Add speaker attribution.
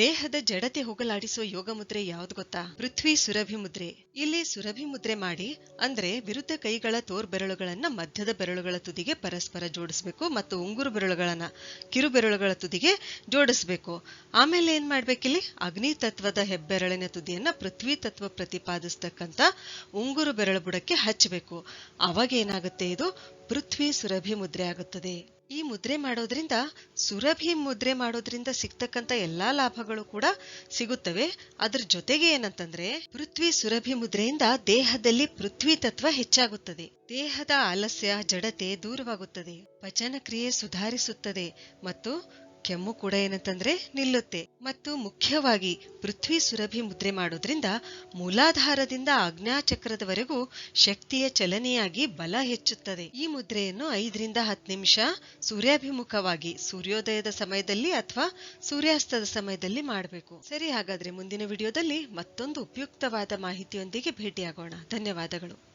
Speaker 1: ದೇಹದ ಜಡತೆ ಹೋಗಲಾಡಿಸುವ ಯೋಗ ಮುದ್ರೆ ಯಾವ್ದು ಗೊತ್ತಾ? ಪೃಥ್ವಿ ಸುರಭಿ ಮುದ್ರೆ. ಇಲ್ಲಿ ಸುರಭಿ ಮುದ್ರೆ ಮಾಡಿ, ಅಂದ್ರೆ ವಿರುದ್ಧ ಕೈಗಳ ತೋರ್ ಬೆರಳುಗಳನ್ನ ಮಧ್ಯದ ಬೆರಳುಗಳ ತುದಿಗೆ ಪರಸ್ಪರ ಜೋಡಿಸ್ಬೇಕು ಮತ್ತು ಉಂಗುರು ಬೆರಳುಗಳನ್ನ ಕಿರು ಬೆರಳುಗಳ ತುದಿಗೆ ಜೋಡಿಸ್ಬೇಕು. ಆಮೇಲೆ ಏನ್ ಮಾಡ್ಬೇಕಿಲ್ಲಿ? ಅಗ್ನಿ ತತ್ವದ ಹೆಬ್ಬೆರಳಿನ ತುದಿಯನ್ನ ಪೃಥ್ವಿ ತತ್ವ ಪ್ರತಿಪಾದಿಸ್ತಕ್ಕಂತ ಉಂಗುರು ಬೆರಳು ಬುಡಕ್ಕೆ ಹಚ್ಚಬೇಕು ಅವಾಗ ಏನಾಗುತ್ತೆ ಇದು? ಪೃಥ್ವಿ ಸುರಭಿ ಮುದ್ರೆ ಆಗುತ್ತದೆ. ಈ ಮುದ್ರೆ ಮಾಡೋದ್ರಿಂದ, ಸುರಭಿ ಮುದ್ರೆ ಮಾಡೋದ್ರಿಂದ ಸಿಗ್ತಕ್ಕಂಥ ಎಲ್ಲಾ ಲಾಭಗಳು ಕೂಡ ಸಿಗುತ್ತವೆ. ಅದ್ರ ಜೊತೆಗೆ ಏನಂತಂದ್ರೆ, ಪೃಥ್ವಿ ಸುರಭಿ ಮುದ್ರೆಯಿಂದ ದೇಹದಲ್ಲಿ ಪೃಥ್ವಿ ತತ್ವ ಹೆಚ್ಚಾಗುತ್ತದೆ. ದೇಹದ ಆಲಸ್ಯ, ಜಡತೆ ದೂರವಾಗುತ್ತದೆ. ಪಚನ ಕ್ರಿಯೆ ಸುಧಾರಿಸುತ್ತದೆ. ಮತ್ತು ಕೆಮ್ಮು ಕೂಡ ಏನಂತಂದ್ರೆ ನಿಲ್ಲುತ್ತೆ. ಮತ್ತು ಮುಖ್ಯವಾಗಿ ಪೃಥ್ವಿ ಸುರಭಿ ಮುದ್ರೆ ಮಾಡೋದ್ರಿಂದ ಮೂಲಾಧಾರದಿಂದ ಆಜ್ಞಾಚಕ್ರದವರೆಗೂ ಶಕ್ತಿಯ ಚಲನೆಯಾಗಿ ಬಲ ಹೆಚ್ಚುತ್ತದೆ. ಈ ಮುದ್ರೆಯನ್ನು ಐದರಿಂದ ಹತ್ತು ನಿಮಿಷ ಸೂರ್ಯಾಭಿಮುಖವಾಗಿ ಸೂರ್ಯೋದಯದ ಸಮಯದಲ್ಲಿ ಅಥವಾ ಸೂರ್ಯಾಸ್ತದ ಸಮಯದಲ್ಲಿ ಮಾಡಬೇಕು. ಸರಿ, ಹಾಗಾದ್ರೆ ಮುಂದಿನ ವಿಡಿಯೋದಲ್ಲಿ ಮತ್ತೊಂದು ಉಪಯುಕ್ತವಾದ ಮಾಹಿತಿಯೊಂದಿಗೆ ಭೇಟಿಯಾಗೋಣ. ಧನ್ಯವಾದಗಳು.